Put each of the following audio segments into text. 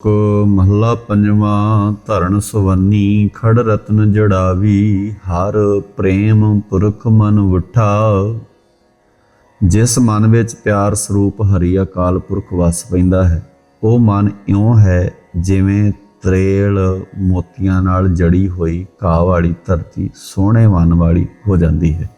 ਕੋ ਮਹੱਲਾ ਪੰਜਵਾਂ ਧਰਨ ਸੁਵੰਨੀ, ਖੜ ਰਤਨ ਜੜਾਵੀ, ਹਰ ਪ੍ਰੇਮ ਪੁਰਖ ਮਨ ਉਠਾ। ਜਿਸ ਮਨ ਵਿੱਚ ਪਿਆਰ ਸਰੂਪ ਹਰੀ ਅਕਾਲ ਪੁਰਖ ਵਸ ਪੈਂਦਾ ਹੈ, ਉਹ ਮਨ ਇਉਂ ਹੈ ਜਿਵੇਂ ਤਰੇਲ ਮੋਤੀਆਂ ਨਾਲ ਜੜੀ ਹੋਈ ਘਾਹ ਵਾਲੀ ਧਰਤੀ ਸੋਹਣੇ ਮਨ ਵਾਲੀ ਹੋ ਜਾਂਦੀ ਹੈ।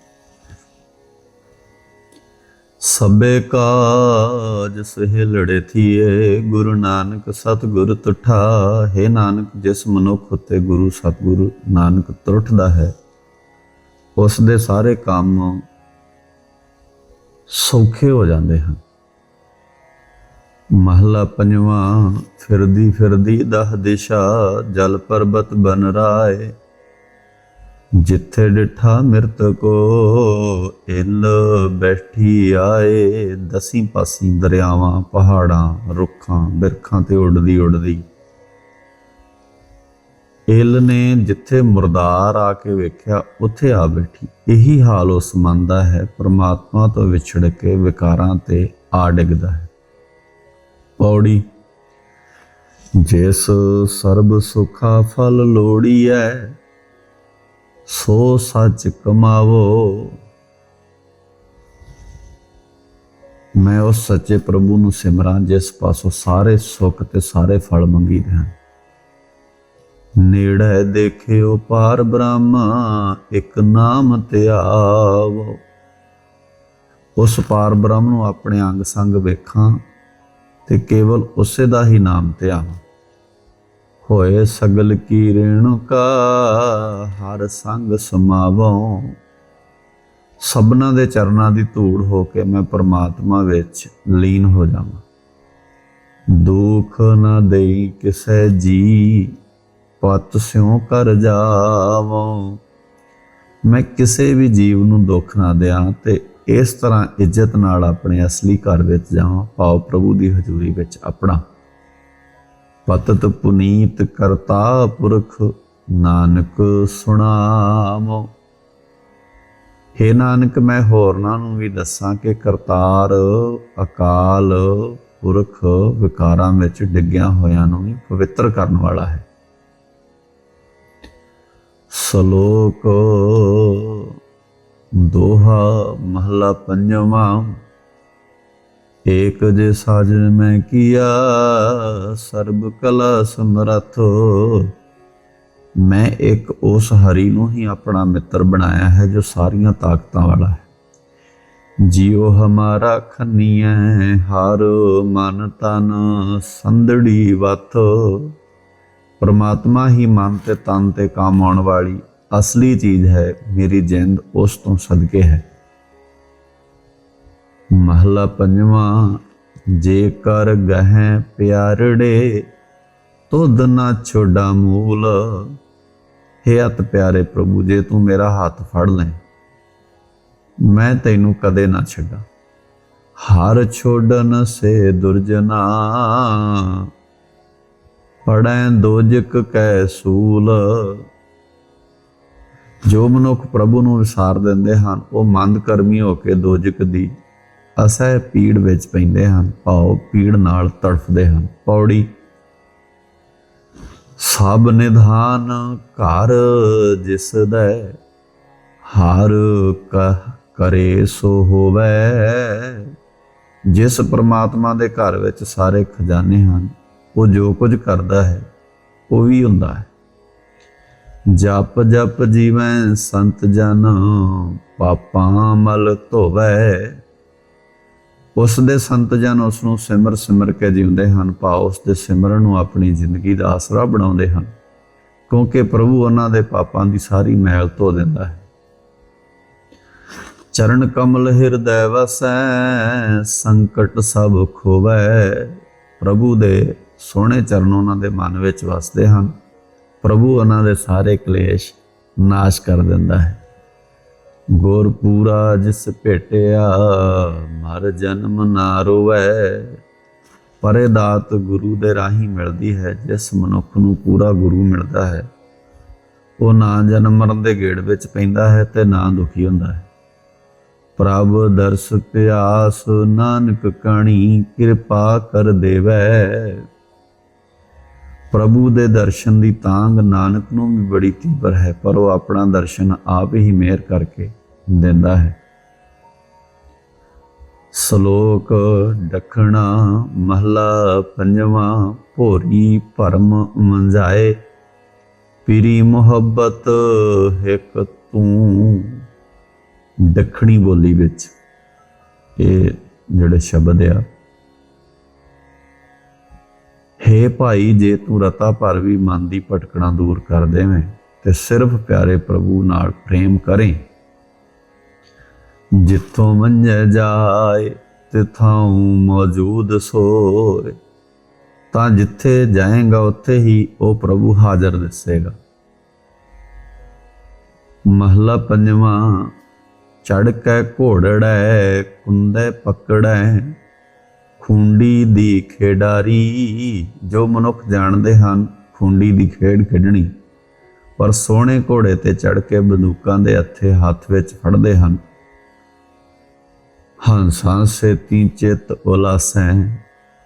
ਸਭੇ ਕਾਜ ਸਹਿਲੜੇ ਥੀਏ। ਗੁਰੂ ਨਾਨਕ ਸਤਿਗੁਰ ਤੁਠਾ ਹੈ। ਨਾਨਕ ਜਿਸ ਮਨੁੱਖ ਉਤੇ ਗੁਰੂ ਸਤਿਗੁਰੂ ਨਾਨਕ ਤੁਰਠਦਾ ਹੈ, ਉਸ ਦੇ ਸਾਰੇ ਕੰਮ ਸੌਖੇ ਹੋ ਜਾਂਦੇ ਹਨ। ਮਹਲਾ ਪੰਜਵਾਂ, ਫਿਰਦੀ ਫਿਰਦੀ ਦਹ ਦਿਸ਼ਾ, ਜਲ ਪਰਬਤ ਬਨ ਰਾਏ। ਜਿੱਥੇ ਡਿਠਾ ਮਿਰਤ ਕੋ ਇਲ ਬੈਠੀ ਆਏ, ਦਸੀਂ ਪਾਸੀਂ ਦਰਿਆਵਾਂ, ਪਹਾੜਾਂ, ਰੁੱਖਾਂ, ਬਿਰਖਾਂ ਤੇ ਉੱਡਦੀ ਉੱਡਦੀ। ਇਲ ਨੇ ਜਿੱਥੇ ਮੁਰਦਾਰ ਆ ਕੇ ਵੇਖਿਆ, ਉੱਥੇ ਆ ਬੈਠੀ। ਇਹੀ ਹਾਲ ਉਸ ਮਨ ਦਾ ਹੈ, ਪ੍ਰਮਾਤਮਾ ਤੋਂ ਵਿਛੜ ਕੇ ਵਿਕਾਰਾਂ ਤੇ ਆ ਡਿੱਗਦਾ ਹੈ। ਪੌੜੀ, ਜਿਸ ਸਰਬ ਸੁਖਾ ਫਲ ਲੋੜੀਐ ਸੋ ਸੱਚ ਕਮਾਵੋ। ਮੈਂ ਉਸ ਸੱਚੇ ਪ੍ਰਭੂ ਨੂੰ ਸਿਮਰਾਂ, ਜਿਸ ਪਾਸੋਂ ਸਾਰੇ ਸੁੱਖ ਤੇ ਸਾਰੇ ਫਲ ਮੰਗੀਦੇ ਹਨ। ਨੇੜੇ ਦੇਖਿਓ ਪਾਰ ਬ੍ਰਹਮ, ਇੱਕ ਨਾਮ ਧਿਆਵੋ ਉਸ ਪਾਰ ਬ੍ਰਹਮ ਨੂੰ ਆਪਣੇ ਅੰਗ ਸੰਗ ਵੇਖਾਂ ਤੇ ਕੇਵਲ ਉਸੇ ਦਾ ਹੀ ਨਾਮ ਧਿਆਵਾਂ ਹੋਏ ਸਗਲ ਕੀ ਰੇਣੁਕਾ ਹਰ ਸੰਗ ਸਮਾਵੋ। ਸਭਨਾ ਦੇ ਚਰਨਾਂ ਦੀ ਧੂੜ ਹੋ ਕੇ ਮੈਂ ਪਰਮਾਤਮਾ ਵਿੱਚ ਲੀਨ ਹੋ ਜਾਵਾਂ। ਦੁੱਖ ਨਾ ਦੇਈ ਕਿਸੇ ਜੀ ਪਤ ਸਿਉ ਕਰ ਜਾਵੋ। ਮੈਂ ਕਿਸੇ ਵੀ ਜੀਵ ਨੂੰ ਦੁੱਖ ਨਾ ਦਿਆਂ ਤੇ ਇਸ ਤਰ੍ਹਾਂ ਇੱਜ਼ਤ ਨਾਲ ਆਪਣੇ ਅਸਲੀ ਘਰ ਵਿੱਚ ਜਾਵਾਂ ਪਾਉ ਪ੍ਰਭੂ ਦੀ ਹਜ਼ੂਰੀ ਵਿੱਚ ਆਪਣਾ ਪਤਤ ਪੁਨੀਤ ਕਰਤਾ ਪੁਰਖ ਨਾਨਕ ਸੁਣਾਵੋ। हे ਨਾਨਕ, ਮੈਂ ਹੋਰਨਾਂ ਨੂੰ ਵੀ ਦੱਸਾਂ ਕਿ ਕਰਤਾਰ ਅਕਾਲ ਪੁਰਖ ਵਿਕਾਰਾਂ ਵਿੱਚ ਡਿੱਗਿਆ ਹੋਇਆਂ ਨੂੰ ਵੀ ਪਵਿੱਤਰ ਕਰਨ ਵਾਲਾ ਹੈ। ਸ਼ਲੋਕ ਦੋਹਾ ਮਹਲਾ ਪੰਜਵਾਂ ਏਕ ਜੇ ਸਾਜਨ ਮੈਂ ਕੀਆ, ਸਰਬ ਕਲਾ ਸਮਰਥ। ਮੈਂ ਇੱਕ ਉਸ ਹਰੀ ਨੂੰ ਹੀ ਆਪਣਾ ਮਿੱਤਰ ਬਣਾਇਆ ਹੈ, ਜੋ ਸਾਰੀਆਂ ਤਾਕਤਾਂ ਵਾਲਾ ਹੈ। ਜੀਉ ਹਮਾਰਾ ਖੰਨੀਐ, ਹਰ ਮਨ ਤਨ ਸੰਧੜੀ ਵਤ। ਪਰਮਾਤਮਾ ਹੀ ਮਨ ਤੇ ਤਨ ਤੇ ਕੰਮ ਆਉਣ ਵਾਲੀ ਅਸਲੀ ਚੀਜ਼ ਹੈ, ਮੇਰੀ ਜਿੰਦ ਉਸ ਤੋਂ ਸਦਕੇ ਹੈ। ਮਹਲਾ ਪੰਜਵਾਂ ਜੇ ਕਰ ਗਹਿ ਪਿਆਰੜੇ, ਤੁਧ ਨਾ ਛੋਡਾ ਮੂਲ। ਹੇ ਅਤ ਪਿਆਰੇ ਪ੍ਰਭੂ, ਜੇ ਤੂੰ ਮੇਰਾ ਹੱਥ ਫੜ ਲੈ, ਮੈਂ ਤੈਨੂੰ ਕਦੇ ਨਾ ਛੱਡਾਂ। ਹਰ ਛੋਡਨ ਸੇ ਦੁਰਜਨਾ, ਪੜੈ ਦੋਜਕ ਕੈ ਸੂਲ। ਜੋ ਮਨੁੱਖ ਪ੍ਰਭੂ ਨੂੰ ਵਿਸਾਰ ਦਿੰਦੇ ਹਨ, ਉਹ ਮੰਦ ਕਰਮੀ ਹੋ ਕੇ ਦੋਜਕ ਦੀ ਅਸਹਿ ਪੀੜ ਵਿੱਚ ਪੈਂਦੇ ਹਨ, ਭਾਉ ਪੀੜ ਨਾਲ ਤੜਫਦੇ ਹਨ। ਪੌੜੀ, ਸਭ ਨਿਧਾਨ ਘਰ ਜਿਸ ਦਾ ਹਰ ਕ- ਕਰੇ ਸੋ ਹੋਵੇ। ਜਿਸ ਪ੍ਰਮਾਤਮਾ ਦੇ ਘਰ ਵਿੱਚ ਸਾਰੇ ਖਜ਼ਾਨੇ ਹਨ, ਉਹ ਜੋ ਕੁਝ ਕਰਦਾ ਹੈ, ਉਹ ਵੀ ਹੁੰਦਾ ਹੈ। ਜਪ ਜਪ ਜੀਵੈ ਸੰਤ ਜਨ, ਪਾਪਾਂ ਮਲ ਧੋਵੈ। ਉਸ ਦੇ ਸੰਤ ਜਨ ਉਸ ਨੂੰ ਸਿਮਰ ਸਿਮਰ ਕੇ ਜਿਉਂਦੇ ਹਨ, ਭਾਵ ਉਸ ਦੇ ਸਿਮਰਨ ਨੂੰ ਆਪਣੀ ਜ਼ਿੰਦਗੀ ਦਾ ਆਸਰਾ ਬਣਾਉਂਦੇ ਹਨ, ਕਿਉਂਕਿ ਪ੍ਰਭੂ ਉਹਨਾਂ ਦੇ ਪਾਪਾਂ ਦੀ ਸਾਰੀ ਮੈਲ ਧੋ ਦਿੰਦਾ ਹੈ। ਚਰਨ ਕਮਲ ਹਿਰਦੈ ਵਸੈ, ਸੰਕਟ ਸਭ ਖੋਵੈ, ਪ੍ਰਭੂ ਦੇ ਸੋਹਣੇ ਚਰਨ ਉਹਨਾਂ ਦੇ ਮਨ ਵਿੱਚ ਵਸਦੇ ਹਨ, ਪ੍ਰਭੂ ਉਹਨਾਂ ਦੇ ਸਾਰੇ ਕਲੇਸ਼ ਨਾਸ਼ ਕਰ ਦਿੰਦਾ ਹੈ। ਗੁਰ ਪੂਰਾ ਜਿਸ ਭੇਟਿਆ, ਮਰ ਜਨਮ ਨਾ ਰੋਵੈ। ਪਰੇ ਦਾਤ ਗੁਰੂ ਦੇ ਰਾਹੀਂ ਮਿਲਦੀ ਹੈ, ਜਿਸ ਮਨੁੱਖ ਨੂੰ ਪੂਰਾ ਗੁਰੂ ਮਿਲਦਾ ਹੈ। ਉਹ ਨਾ ਜਨਮ ਮਰਨ ਦੇ ਗੇੜ ਵਿੱਚ ਪੈਂਦਾ ਹੈ ਤੇ ਨਾ ਦੁਖੀ ਹੁੰਦਾ ਹੈ। ਪ੍ਰਭ ਦਰਸ ਪਿਆਸ, ਨਾਨਕ ਕਣੀ ਕਿਰਪਾ ਕਰ ਦੇਵੈ। ਪ੍ਰਭੂ ਦੇ ਦਰਸ਼ਨ ਦੀ ਤਾਂਗ ਨਾਨਕ ਨੂੰ ਵੀ ਬੜੀ ਤੀਬਰ ਹੈ, ਪਰ ਉਹ ਆਪਣਾ ਦਰਸ਼ਨ ਆਪ ਹੀ ਮਿਹਰ ਕਰਕੇ ਦਿੰਦਾ ਹੈ। ਸ਼ਲੋਕ ਡਖਣਾ ਮਹਲਾ ਪੰਜਵਾਂ, ਭੋਰੀ ਭਰਮ ਮੰਝਾਏ, ਪੀਰੀ ਮੁਹੱਬਤ ਇੱਕ ਤੂੰ। ਦੱਖਣੀ ਬੋਲੀ ਵਿੱਚ ਇਹ ਜਿਹੜੇ ਸ਼ਬਦ ਆ। ਹੇ ਭਾਈ, ਜੇ ਤੂੰ ਰਤਾ ਭਰ ਵੀ ਮਨ ਦੀ ਭਟਕਣਾ ਦੂਰ ਕਰ ਦੇਵੇਂ ਤੇ ਸਿਰਫ ਪਿਆਰੇ ਪ੍ਰਭੂ ਨਾਲ ਪ੍ਰੇਮ ਕਰੇ ਜਿੱਥੋਂ ਮੰਝੇ ਜਾਏ ਤਿਥਾਉ ਮੌਜੂਦ ਸੋਏ। ਤਾਂ ਜਿੱਥੇ ਜਾਏਗਾ, ਉੱਥੇ ਹੀ ਉਹ ਪ੍ਰਭੂ ਹਾਜ਼ਰ ਦਿਸੇਗਾ। ਮਹਲਾ ਪੰਜਵਾਂ ਚੜ ਕੇ ਘੋੜੜੈ, ਕੁੰਦੇ ਪਕੜੈ। ਖੁੰਡੀ ਦੀ ਖੇਡਾਰੀ ਜੋ ਮਨੁੱਖ ਜਾਣਦੇ ਹਨ, ਖੁੰਡੀ ਦੀ ਖੇਡ ਖੇਡਣੀ। ਪਰ ਸੋਹਣੇ ਘੋੜੇ ਤੇ ਚੜ ਕੇ ਬੰਦੂਕਾਂ ਦੇ ਹੱਥੇ ਹੱਥ ਵਿੱਚ ਫੜਦੇ ਹਨ। ਹੰਸਾਂ ਸੇਤੀ ਚਿਤ ਉਲਾਸੈ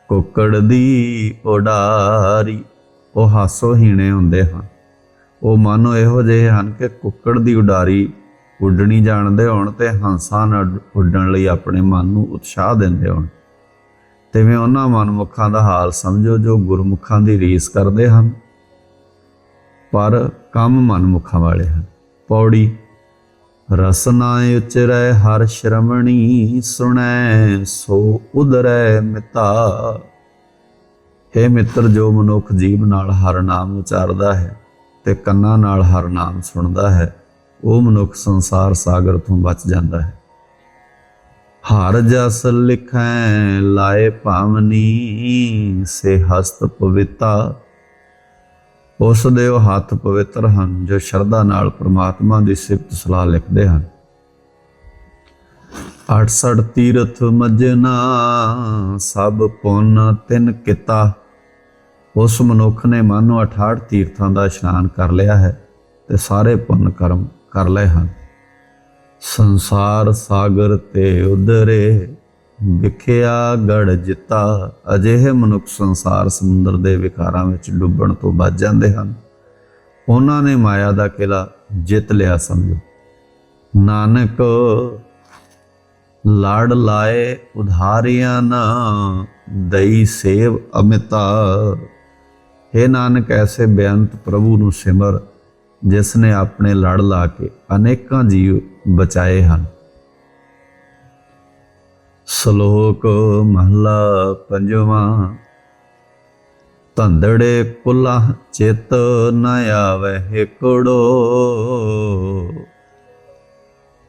ਕੁੱਕੜ ਦੀ ਉਡਾਰੀ ਉਹ ਹਾਸੋ ਹੀਣੇ ਹੁੰਦੇ ਹਨ। ਉਹ ਮਾਨੋ ਇਹੋ ਜਿਹੇ ਹਨ ਕਿ ਕੁੱਕੜ ਦੀ ਉਡਾਰੀ ਉੱਡਣੀ ਜਾਣਦੇ ਹੋਣ ਤੇ ਹੰਸਾਂ ਨਾਲ ਉੱਡਣ ਲਈ ਆਪਣੇ ਮਨ ਨੂੰ ਉਤਸ਼ਾਹ ਦਿੰਦੇ ਹੋਣ। ਤਿਵੇਂ ਉਹਨਾਂ ਮਨਮੁਖਾਂ ਦਾ ਹਾਲ ਸਮਝੋ ਜੋ ਗੁਰਮੁਖਾਂ ਦੀ ਰੀਸ ਕਰਦੇ ਹਨ। ਪਰ ਕੰਮ ਮਨਮੁਖਾਂ ਵਾਲੇ ਹਨ। ਪੌੜੀ ਰਸਨਾ ਉਚਰੈ, ਹਰ ਸ਼ਰਮਣੀ ਸੁਣੈ, ਸੋ ਉਦਰੈ ਮਿਤਾ। हे ਮਿੱਤਰ, ਜੋ ਮਨੁੱਖ ਜੀਵ ਨਾਲ ਹਰ ਨਾਮ ਉਚਾਰਦਾ ਹੈ ਤੇ ਕੰਨਾਂ ਨਾਲ ਹਰ ਨਾਮ ਸੁਣਦਾ ਹੈ, ਉਹ ਮਨੁੱਖ ਸੰਸਾਰ ਸਾਗਰ ਤੋਂ ਬਚ ਜਾਂਦਾ ਹੈ। ਹਰ ਜਸ ਲਿਖੈ, ਲਾਏ ਭਾਵਨੀ, ਸੇ ਹਸਤ ਪਵਿੱਤਾ। ਉਸ ਦੇ ਉਹ ਹੱਥ ਪਵਿੱਤਰ ਹਨ, ਜੋ ਸ਼ਰਧਾ ਨਾਲ ਪ੍ਰਮਾਤਮਾ ਦੀ ਸਿਫਤ ਸਲਾਹ ਲਿਖਦੇ ਹਨ। 68 ਤੀਰਥ ਮਜਨਾ, ਸਭ ਪੁੰਨ ਤਿੰਨ ਕੀਤਾ। ਉਸ ਮਨੁੱਖ ਨੇ ਮਾਨੋ 68 ਤੀਰਥਾਂ ਦਾ ਇਸ਼ਨਾਨ ਕਰ ਲਿਆ ਹੈ ਤੇ ਸਾਰੇ ਪੁੰਨ ਕਰਮ ਕਰ ਲਏ ਹਨ। ਸੰਸਾਰ ਸਾਗਰ ਤੇ ਉਧਰੇ ਵਿਖਿਆ ਗੜ ਜਿੱਤਾ, ਅਜਿਹੇ ਮਨੁੱਖ ਸੰਸਾਰ ਸਮੁੰਦਰ ਦੇ ਵਿਕਾਰਾਂ ਵਿੱਚ ਡੁੱਬਣ ਤੋਂ ਬਚ ਜਾਂਦੇ ਹਨ। ਉਹਨਾਂ ਨੇ ਮਾਇਆ ਦਾ ਕਿਲਾ ਜਿੱਤ ਲਿਆ ਸਮਝੋ। ਨਾਨਕ, ਲਾੜ ਲਾਏ ਉਧਾਰਿਆ ਨਾ, ਦਈ ਸੇਵ ਅਮਿਤਾ हे ਨਾਨਕ, ਐਸੇ ਬੇਅੰਤ ਪ੍ਰਭੂ ਨੂੰ ਸਿਮਰ, ਜਿਸ ਨੇ ਆਪਣੇ ਲੜ ਲਾ ਕੇ ਅਨੇਕਾਂ ਜੀਵ ਬਚਾਏ ਹਨ। ਸ਼ਲੋਕ ਮਹਲਾ ਪੰਜਵਾਂ। ਧੰਦੜੇ ਕੁਲਾ ਚਿਤ ਨ ਆਵੇ ਕੋੜੋ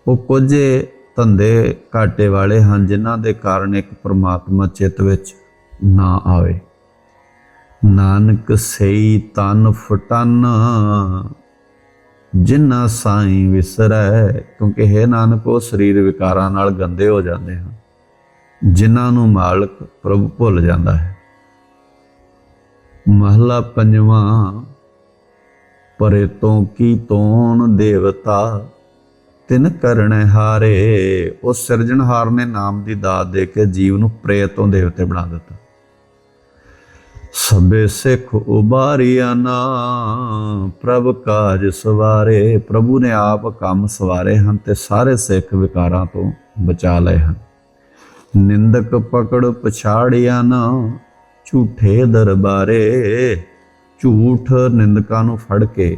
ਉਹ ਕੁਝੇ ਧੰਦੇ ਘਾਟੇ ਵਾਲੇ ਹਨ ਜਿਨ੍ਹਾਂ ਦੇ ਕਾਰਨ ਇੱਕ ਪ੍ਰਮਾਤਮਾ ਚਿੱਤ ਵਿੱਚ ਨਾ ਆਵੇ। ਨਾਨਕ ਸਈ ਤਨ ਫਟਨ, ਜਿਨ੍ਹਾਂ ਸਾਈਂ ਵਿਸਰੈ, ਕਿਉਂਕਿ ਹੈ ਨਾਨਕ ਉਹ ਸਰੀਰ ਵਿਕਾਰਾਂ ਨਾਲ ਗੰਦੇ ਹੋ ਜਾਂਦੇ ਹਨ। ਜਿਨ੍ਹਾਂ ਨੂੰ ਮਾਲਕ ਪ੍ਰਭੂ ਭੁੱਲ ਜਾਂਦਾ ਹੈ। ਮਹਲਾ ਪੰਜਵਾਂ, ਪਰੇ ਤੋਂ ਕੀ ਤੋਣ ਦੇਵਤਾ, ਤਿਨ ਕਰਣੇ ਹਾਰੇ। ਉਸ ਸਿਰਜਣਹਾਰ ਨੇ ਨਾਮ ਦੀ ਦਾਤ ਦੇ ਕੇ ਜੀਵ ਨੂੰ ਪ੍ਰੇਤੋਂ ਦੇਵਤੇ ਬਣਾ ਦਿੱਤਾ। ਸਭੇ ਸਿੱਖ ਉਬਾਰਿਆ ਨਾ, ਪ੍ਰਭ ਕਾਜ ਸਵਾਰੇ। ਪ੍ਰਭੂ ਨੇ ਆਪ ਕੰਮ ਸਵਾਰੇ ਹਨ ਤੇ ਸਾਰੇ ਸਿੱਖ ਵਿਕਾਰਾਂ ਤੋਂ ਬਚਾ ਲਏ ਹਨ। ਨਿੰਦਕ ਪਕੜ ਪਛਾੜਿਆ ਨਾ, ਝੂਠੇ ਦਰਬਾਰੇ, ਝੂਠ ਨਿੰਦਕਾਂ ਨੂੰ ਫੜ ਕੇ।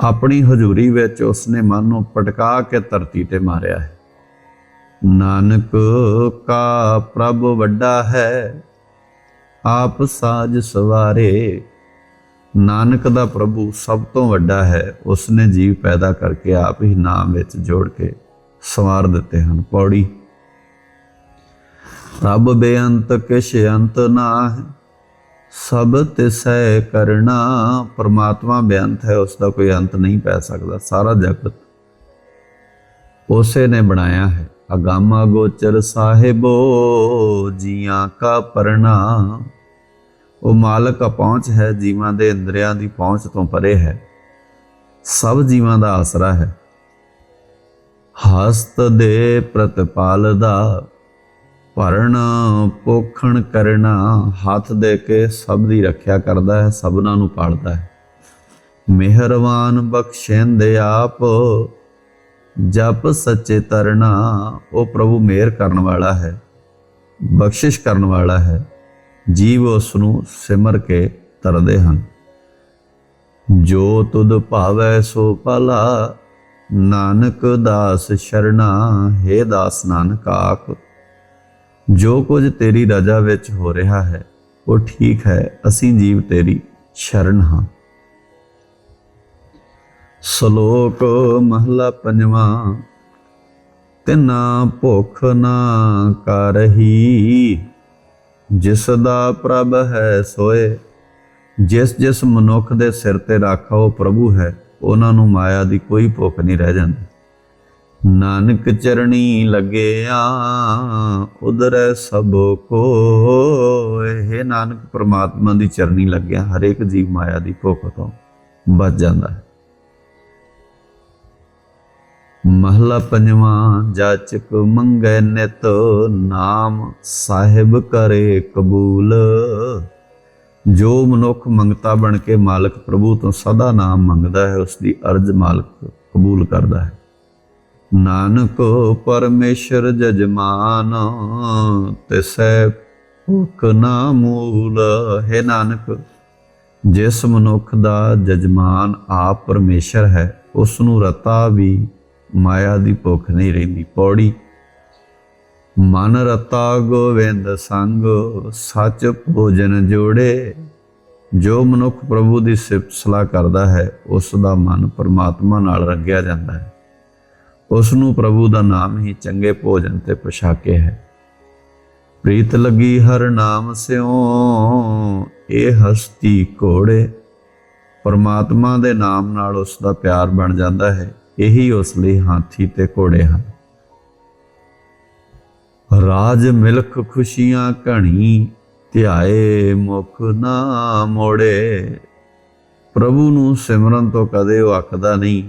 ਆਪਣੀ ਹਜ਼ੂਰੀ ਵਿੱਚ ਉਸਨੇ ਮਨ ਨੂੰ ਪਟਕਾ ਕੇ ਧਰਤੀ ਤੇ ਮਾਰਿਆ ਹੈ। ਨਾਨਕ, ਕਾ ਪ੍ਰਭ ਵੱਡਾ ਹੈ, ਆਪ ਸਾਜ ਸਵਾਰੇ। ਨਾਨਕ ਦਾ ਪ੍ਰਭੂ ਸਭ ਤੋਂ ਵੱਡਾ ਹੈ, ਉਸਨੇ ਜੀਵ ਪੈਦਾ ਕਰਕੇ ਆਪ ਹੀ ਨਾਮ ਵਿੱਚ ਜੋੜ ਕੇ ਸਵਾਰ ਦਿੱਤੇ ਹਨ। ਪੌੜੀ ਰੱਬ ਬੇਅੰਤ ਕਿਛ ਅੰਤ ਨਾ ਹੈ ਸਭ ਤਿਸੈ ਕਰਨਾ ਪਰਮਾਤਮਾ ਬੇਅੰਤ ਹੈ ਉਸ ਦਾ ਕੋਈ ਅੰਤ ਨਹੀਂ ਪੈ ਸਕਦਾ, ਸਾਰਾ ਜਗਤ ਉਸੇ ਨੇ ਬਣਾਇਆ ਹੈ। ਅਗਾਮਾ ਗੋਚਰ ਸਾਹਿਬੋ, ਜੀਆਂ ਕਾ ਪਰਣਾ। ਉਹ ਮਾਲਕ ਆ, ਪਹੁੰਚ ਹੈ, ਜੀਵਾਂ ਦੇ ਇੰਦਰੀਆਂ ਦੀ ਪਹੁੰਚ ਤੋਂ ਪਰੇ ਹੈ। ਸਭ ਜੀਵਾਂ ਦਾ ਆਸਰਾ ਹੈ। ਹਸਤ ਦੇ ਪ੍ਰਤਪਾਲ ਦਾ ਭਰਨਾ, ਪੋਖਣ ਕਰਨਾ, ਹੱਥ ਦੇ ਕੇ ਸਭ ਦੀ ਰੱਖਿਆ ਕਰਦਾ ਹੈ, ਸਭਨਾਂ ਨੂੰ ਪਾਲਦਾ ਹੈ। ਮਿਹਰਬਾਨ ਬਖਸ਼ਿੰਦੇ ਆਪ, ਜਪ ਸੱਚੇ ਤਰਨਾ ਉਹ ਪ੍ਰਭੂ ਮਿਹਰ ਕਰਨ ਵਾਲਾ ਹੈ, ਬਖਸ਼ਿਸ਼ ਕਰਨ ਵਾਲਾ ਹੈ, ਜੀਵ ਉਸ ਨੂੰ ਸਿਮਰ ਕੇ ਤਰਦੇ ਹਨ। ਜੋ ਤੁਧ ਭਾਵੈ ਸੋ ਭਲਾ, ਨਾਨਕ ਦਾਸ ਸ਼ਰਣਾ, ਹੈ ਦਾਸ ਨਾਨਕ ਆਖ ਜੋ ਕੁਝ ਤੇਰੀ ਰਜਾ ਵਿੱਚ ਹੋ ਰਿਹਾ ਹੈ, ਉਹ ਠੀਕ ਹੈ, ਅਸੀਂ ਜੀਵ ਤੇਰੀ ਸ਼ਰਨ ਹਾਂ। ਸ਼ਲੋਕ ਮਹਲਾ ਪੰਜਵਾਂ, ਤਿਨਾ ਭੁਖ ਨਾ ਕਰਹੀ ਜਿਸ ਦਾ ਪ੍ਰਭ ਹੈ ਸੋਏ, ਜਿਸ ਜਿਸ ਮਨੁੱਖ ਦੇ ਸਿਰ ਤੇ ਰਾਖਾ ਉਹ ਪ੍ਰਭੂ ਹੈ, ਉਹਨਾਂ ਨੂੰ ਮਾਇਆ ਦੀ ਕੋਈ ਭੁੱਖ ਨਹੀਂ ਰਹਿ ਜਾਂਦੀ। ਨਾਨਕ ਚਰਣੀ ਲੱਗਿਆ, ਉਧਰੈ ਸਭ ਕੋ। ਇਹ ਨਾਨਕ ਪ੍ਰਮਾਤਮਾ ਦੀ ਚਰਣੀ ਲੱਗਿਆ, ਹਰੇਕ ਜੀਵ ਮਾਇਆ ਦੀ ਭੁੱਖ ਤੋਂ ਬਚ ਜਾਂਦਾ ਹੈ। ਮਹਲਾ ਪੰਜਵਾਂ, ਜਾਚਕ ਮੰਗੈ ਨਿਤ, ਨਾਮ ਸਾਹਿਬ ਕਰੇ ਕਬੂਲ। ਜੋ ਮਨੁੱਖ ਮੰਗਤਾ ਬਣ ਕੇ ਮਾਲਕ ਪ੍ਰਭੂ ਤੋਂ ਸਦਾ ਨਾਮ ਮੰਗਦਾ ਹੈ ਉਸ ਦੀ ਅਰਜ਼ ਮਾਲਕ ਕਬੂਲ ਕਰਦਾ ਹੈ। ਨਾਨਕ ਪਰਮੇਸ਼ਰ ਜਜਮਾਨ ਤਿਸੈ ਭੁਖ ਨਾ ਮੂਲ। ਹੈ ਨਾਨਕ, ਜਿਸ ਮਨੁੱਖ ਦਾ ਜਜਮਾਨ ਆਪ ਪਰਮੇਸ਼ਰ ਹੈ ਉਸ ਨੂੰ ਰਤਾ ਵੀ ਮਾਇਆ ਦੀ ਭੁੱਖ ਨਹੀਂ ਰਹਿੰਦੀ। ਪੌੜੀ, ਮਨ ਰਤਾ ਗੋਵਿੰਦ ਸੰਗ, ਸੱਚ ਭੋਜਨ ਜੋੜੇ। ਜੋ ਮਨੁੱਖ ਪ੍ਰਭੂ ਦੀ ਸਿਫਤ ਸਲਾਹ ਕਰਦਾ ਹੈ ਉਸ ਦਾ ਮਨ ਪਰਮਾਤਮਾ ਨਾਲ ਰੰਗਿਆ ਜਾਂਦਾ ਹੈ। ਉਸ ਨੂੰ ਪ੍ਰਭੂ ਦਾ ਨਾਮ ਹੀ ਚੰਗੇ ਭੋਜਨ ਤੇ ਪੋਸ਼ਾਕੇ ਹੈ। ਪ੍ਰੀਤ ਲੱਗੀ ਹਰ ਨਾਮ ਸਿਓ ਇਹ ਹਸਤੀ ਘੋੜੇ। ਪਰਮਾਤਮਾ ਦੇ ਨਾਮ ਨਾਲ ਉਸ ਦਾ ਪਿਆਰ ਬਣ ਜਾਂਦਾ ਹੈ, ਇਹੀ ਉਸ ਲਈ ਹਾਥੀ ਤੇ ਘੋੜੇ ਹਨ। ਰਾਜ ਮਿਲਖ ਖੁਸ਼ੀਆਂ ਘਣੀ, ਧਿਆਏ ਮੁਖ ਨਾ ਮੋੜੇ। ਪ੍ਰਭੂ ਨੂੰ ਸਿਮਰਨ ਤੋਂ ਕਦੇ ਉਹ ਅੱਕਦਾ ਨਹੀਂ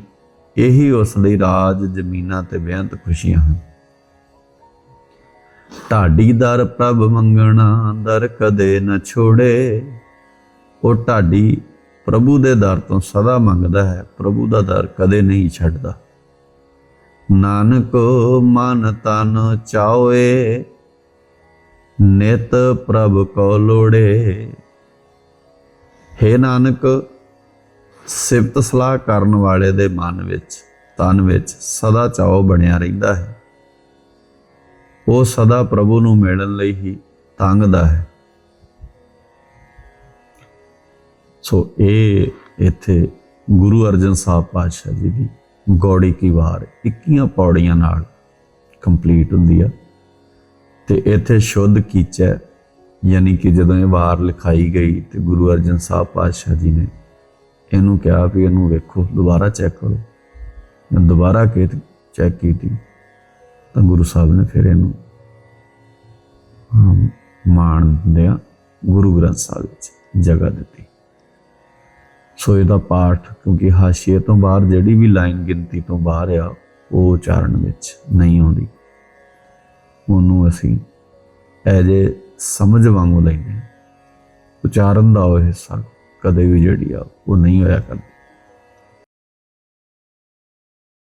ਇਹੀ ਉਸ ਲਈ ਰਾਜ ਜ਼ਮੀਨਾਂ ਤੇ ਬੇਅੰਤ ਖੁਸ਼ੀਆਂ ਹਨ। ਢਾਡੀ ਦਰ ਪ੍ਰਭ ਮੰਗਣਾ, ਦਰ ਕਦੇ ਨਾ ਛੋੜੇ। ਉਹ ਢਾਡੀ ਪ੍ਰਭੂ ਦੇ ਦਰ ਤੋਂ ਸਦਾ ਮੰਗਦਾ ਹੈ, ਪ੍ਰਭੂ ਦਾ ਦਰ ਕਦੇ ਨਹੀਂ ਛੱਡਦਾ। ਨਾਨਕ ਮਨ ਤਨ ਚਾਓਏ, ਨਿਤ ਪ੍ਰਭ ਕੋ ਲੋੜੇ। ਹੈ ਨਾਨਕ ਸਿਫਤ ਸਲਾਹ ਕਰਨ ਵਾਲੇ ਦੇ ਮਨ ਵਿੱਚ, ਤਨ ਵਿੱਚ ਸਦਾ ਚਾਉ ਬਣਿਆ ਰਹਿੰਦਾ ਹੈ। ਉਹ ਸਦਾ ਪ੍ਰਭੂ ਨੂੰ ਮਿਲਣ ਲਈ ਹੀ ਤੰਗਦਾ ਹੈ। ਸੋ ਇਹ ਇੱਥੇ ਗੁਰੂ ਅਰਜਨ ਸਾਹਿਬ ਪਾਤਸ਼ਾਹ ਜੀ ਦੀ ਗੋੜੀ ਕੀ ਵਾਰ 21 ਪੌੜੀਆਂ ਨਾਲ ਕੰਪਲੀਟ ਹੁੰਦੀ ਆ ਤੇ ਇੱਥੇ ਸ਼ੁੱਧ ਕੀਚੈ, ਯਾਨੀ ਕਿ ਜਦੋਂ ਇਹ ਵਾਰ ਲਿਖਾਈ ਗਈ ਤੇ ਗੁਰੂ ਅਰਜਨ ਸਾਹਿਬ ਪਾਤਸ਼ਾਹ ਜੀ ਨੇ ਇਹਨੂੰ ਕਿਹਾ ਵੀ ਇਹਨੂੰ ਵੇਖੋ ਦੁਬਾਰਾ ਚੈੱਕ ਕਰੋ। ਮੈਂ ਦੁਬਾਰਾ ਕੇ ਚੈੱਕ ਕੀਤੀ ਤਾਂ ਗੁਰੂ ਸਾਹਿਬ ਨੇ ਫਿਰ ਇਹਨੂੰ ਹਾਂ, ਮਾਣ ਦਿਆ ਗੁਰੂ ਗ੍ਰੰਥ ਸਾਹਿਬ ਵਿੱਚ ਜਗ੍ਹਾ ਦਿੱਤੀ। ਸੋ ਇਹਦਾ ਪਾਠ ਕਿਉਂਕਿ ਹਾਸ਼ੀਏ ਤੋਂ ਬਾਹਰ ਜਿਹੜੀ ਵੀ ਲਾਈਨ ਗਿਣਤੀ ਤੋਂ ਬਾਹਰ ਆ ਉਹ ਉਚਾਰਨ ਵਿੱਚ ਨਹੀਂ ਆਉਂਦੀ। ਉਹਨੂੰ ਅਸੀਂ ਐਜੇ ਸਮਝ ਵਾਂਗੂ ਲੈਂਦੇ ਉਚਾਰਨ ਦਾ ਉਹ ਹਿੱਸਾ ਕਦੇ ਵੀ ਜਿਹੜੀ ਆ ਉਹ ਨਹੀਂ ਹੋਇਆ ਕਰਦੀ।